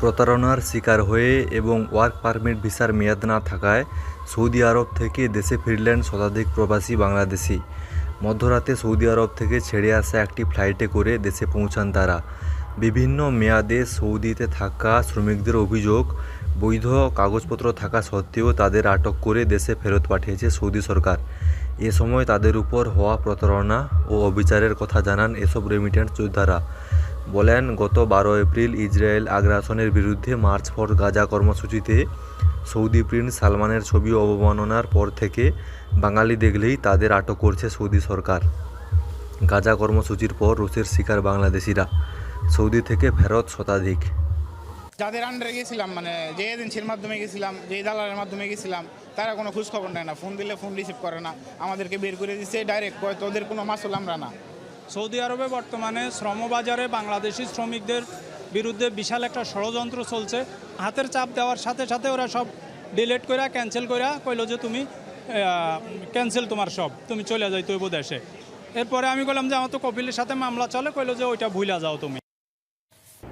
প্রতারণার শিকার হয়ে এবং ওয়ার্ক পারমিট ভিসার মেয়াদ না থাকায় সৌদি আরব থেকে দেশে ফিরলেন শতাধিক প্রবাসী বাংলাদেশি। মধ্যরাতে সৌদি আরব থেকে ছেড়ে আসা একটি ফ্লাইটে করে দেশে পৌঁছান তারা। বিভিন্ন মেয়াদে সৌদিতে থাকা শ্রমিকদের অভিযোগ, বৈধ কাগজপত্র থাকা সত্ত্বেও তাদের আটক করে দেশে ফেরত পাঠিয়েছে সৌদি সরকার। এ সময় তাদের উপর হওয়া প্রতারণা ও অবিচারের কথা জানান এসব রেমিটেন্স যোদ্ধারা। বলেন, গত বারো এপ্রিল ইসরায়েল আগ্রাসনের বিরুদ্ধে মার্চ ফর গাজা কর্মসূচিতে সৌদি প্রিন্স সালমানের ছবি অবমাননার পর থেকে বাঙালি দেখলেই তাদের আটক করছে সৌদি সরকার। গাজা কর্মসূচির পর রুশের শিকার বাংলাদেশিরা, সৌদি থেকে ফেরত শতাধিক। যাদের আন্ডারে গেছিলাম মানে যে এজেন্সির মাধ্যমে গেছিলাম, যে দালালের মাধ্যমে গেছিলাম, তারা কোনো খোঁজ খবর নেয় না, ফোন দিলে ফোন রিসিভ করে না, আমাদেরকে বের করে দিচ্ছে ডাইরেক্ট তোদের কোনো মাসুল আমরা না। সৌদি আরবে বর্তমানে শ্রমবাজারে বাংলাদেশি শ্রমিকদের বিরুদ্ধে বিশাল একটা ষড়যন্ত্র চলছে। হাতের চাপ দেওয়ার সাথে সাথে ওরা সব ডিলেট করা ক্যান্সেল করা কইলো যে তুমি ক্যান্সেল তোমার সব, তুমি চলে যাই তৈব দেশে। এরপরে আমি বললাম যে আমার তো কপিলের সাথে মামলা চলে, কইলো যে ওইটা ভুলে যাও তুমি।